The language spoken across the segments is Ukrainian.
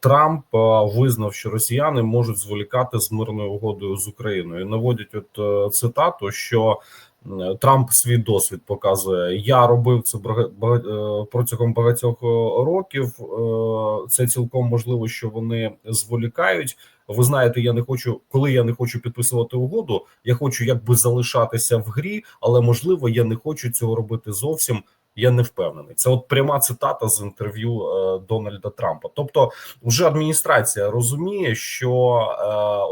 Трамп е, визнав, що росіяни можуть зволікати з мирною угодою з Україною. Наводять от е, цитату, що Трамп свій досвід показує. Я робив це е, протягом багатьох е, років. Е, Це цілком можливо, що вони зволікають. Ви знаєте, я не хочу, коли я не хочу підписувати угоду. Я хочу якби залишатися в грі, але можливо, я не хочу цього робити зовсім. Я не впевнений. Це от пряма цитата з інтерв'ю е, Дональда Трампа. Тобто, вже адміністрація розуміє, що е,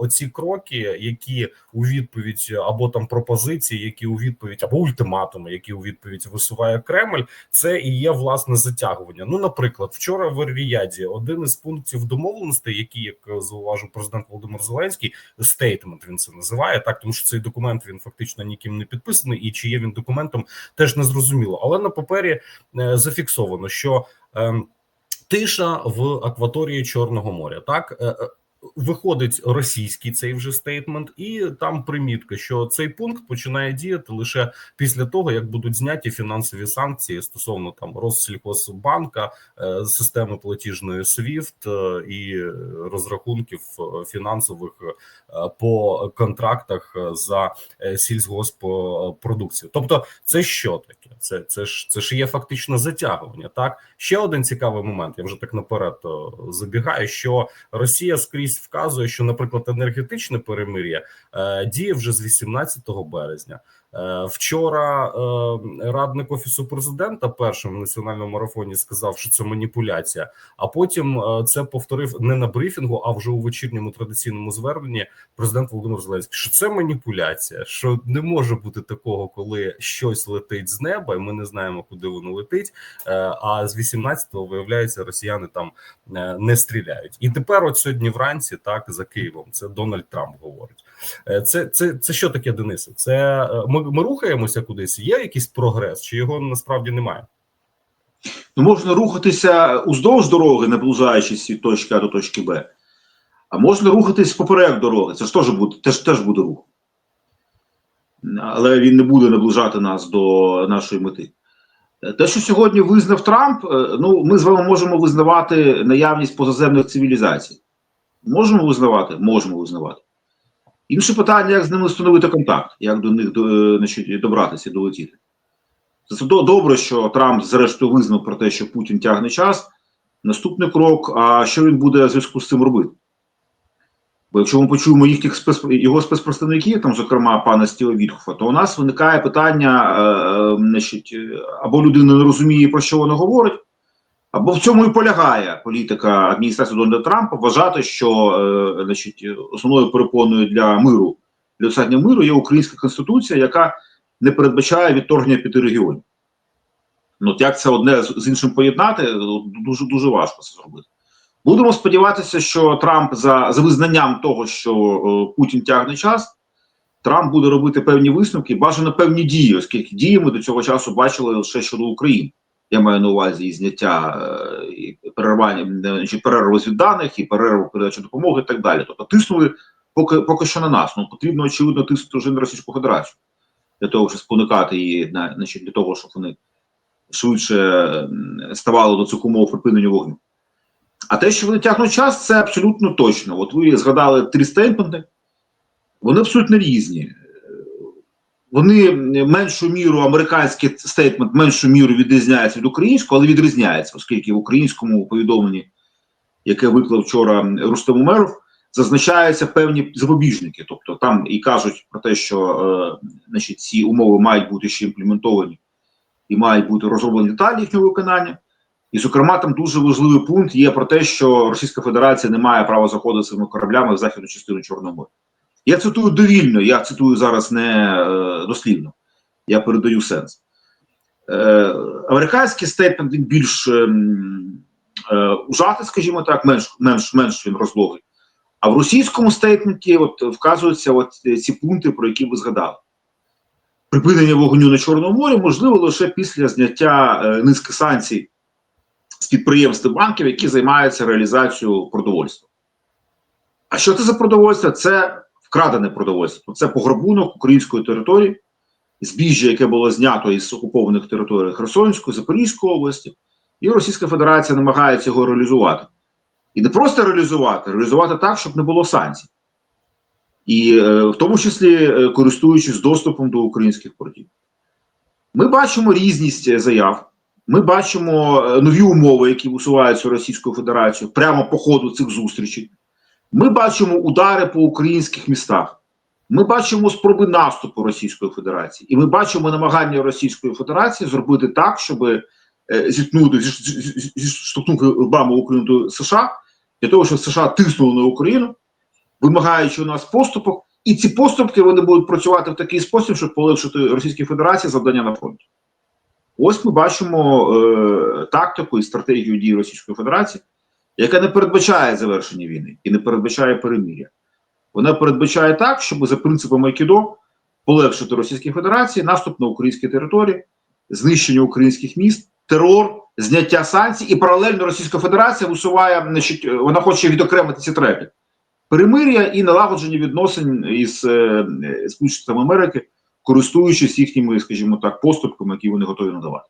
оці кроки, які у відповідь або там пропозиції, які у відповідь, або ультиматуми, які у відповідь висуває Кремль, це і є власне затягування. Ну, наприклад, вчора в Ріяді один із пунктів домовленостей, які як зауважив президент Володимир Зеленський, стейтмент він це називає так, тому що цей документ він фактично ніким не підписаний, і чи є він документом, теж не зрозуміло. Але на папері е, зафіксовано, що е, тиша в акваторії Чорного моря. Так Е, е, виходить російський цей вже стейтмент, і там примітка, що цей пункт починає діяти лише після того, як будуть зняті фінансові санкції стосовно там Россельхозбанка, е, системи платіжної SWIFT е, і розрахунків е, фінансових по контрактах за сільськогосппродукцію. Тобто, це що таке? Це це ж це ж є фактично затягування. Так ще один цікавий момент. Я вже так наперед забігаю. Що Росія скрізь вказує, що, наприклад, енергетичне перемир'я е, діє вже з 18 березня. Е, Вчора е, радник офісу президента першим в національному марафоні сказав, що це маніпуляція. А потім е, це повторив не на брифінгу, а вже у вечірньому традиційному зверненні президент Володимир Зеленський, що це маніпуляція, що не може бути такого, коли щось летить з неба, і ми не знаємо, куди воно летить. А з 18-го, виявляється, росіяни там не стріляють. І тепер, от сьогодні вранці, так за Києвом, це Дональд Трамп говорить. Це це, це що таке, Денисе? Це ми, ми рухаємося кудись? Є якийсь прогрес, чи його насправді немає? Ну, можна рухатися уздовж дороги, наближаючись від точки А до точки Б. А можна рухатись поперек дороги. Це ж теж буде, теж, теж буде рух. Але він не буде наближати нас до нашої мети. Те, що сьогодні визнав Трамп, е, ну, ми з вами можемо визнавати наявність позаземних цивілізацій. Можемо визнавати? Можемо визнавати. Інше питання, як з ними встановити контакт, як до них до, е, значить, добратися, долетіти. Це добре, що Трамп зрештою визнав про те, що Путін тягне час. Наступний крок: а що він буде в зв'язку з цим робити? Бо якщо ми почуємо їхніх спец... його спецпредставників, там, зокрема, пана Стіва Вітхофа, то у нас виникає питання: е, е, значить, або людина не розуміє, про що вона говорить, або в цьому і полягає політика адміністрації Дональда Трампа вважати, що е, значить, основною перепоною для миру, для досягнення миру є українська конституція, яка не передбачає відторгнення п'яти регіонів. Ну, от як це одне з іншим поєднати, дуже дуже важко це зробити. Будемо сподіватися, що Трамп за, за визнанням того, що е, Путін тягне час, Трамп буде робити певні висновки, бажано певні дії, оскільки дії ми до цього часу бачили лише щодо України. Я маю на увазі і зняття е, і перервання е, чи перерву з даних, і перерву передачі допомоги, і так далі. Тобто тиснули поки поки що на нас. Ну потрібно очевидно тиснути вже на Російську Федерацію для того, щоб спонукати її на значить, для того, щоб вони швидше ставали до цих умов припинення вогню. А те, що вони тягнуть час, це абсолютно точно. От ви згадали три стейтменти, вони абсолютно різні. Вони меншу міру, американський стейтмент меншу міру відрізняється від українського, але відрізняється, оскільки в українському повідомленні, яке виклав вчора Рустем Умеров, зазначаються певні запобіжники. Тобто там і кажуть про те, що е, значить, ці умови мають бути ще імплементовані і мають бути розроблені деталі їхнього виконання. І, зокрема, там дуже важливий пункт є про те, що Російська Федерація не має права заходити своїми кораблями в західну частину Чорного моря. Я цитую довільно, я цитую зараз не е, дослівно, я передаю сенс. Е, американський стейтмент він більш е, е, ужатий, скажімо так, менш менш, менш він розлогий. А в російському стейтменті от, вказуються от ці пункти, про які ви згадали. Припинення вогню на Чорному морі можливо лише після зняття низки санкцій з підприємств і банків, які займаються реалізацією продовольства. А що це за продовольство? Це вкрадене продовольство. Це пограбунок української території, збіжжя, яке було знято із окупованих територій Херсонської, Запорізької області, і Російська Федерація намагається його реалізувати. І не просто реалізувати, реалізувати так, щоб не було санкцій. І е, в тому числі е, користуючись доступом до українських портів. Ми бачимо різність е, заяв. Ми бачимо нові умови, які висуваються Російською Федерацією прямо по ходу цих зустрічей. Ми бачимо удари по українських містах. Ми бачимо спроби наступу Російської Федерації, і ми бачимо намагання Російської Федерації зробити так, щоб е, зіткнути зі- зі- зі- зіштовхнути лбами Україну до США для того, щоб США тиснули на Україну, вимагаючи у нас поступок, і ці поступки вони будуть працювати в такий спосіб, щоб полегшити Російській Федерації завдання на фронті. Ось ми бачимо е, тактику і стратегію дій Російської Федерації, яка не передбачає завершення війни і не передбачає перемир'я. Вона передбачає так, щоб за принципом Айкідо полегшити Російській Федерації наступ на українські території, знищення українських міст, терор, зняття санкцій, і паралельно Російська Федерація висуває, значить, вона хоче відокремити ці треки. Перемир'я і налагодження відносин із е, Сполученими Америки, користуючись їхніми, скажімо так, поступками, які вони готові надавати.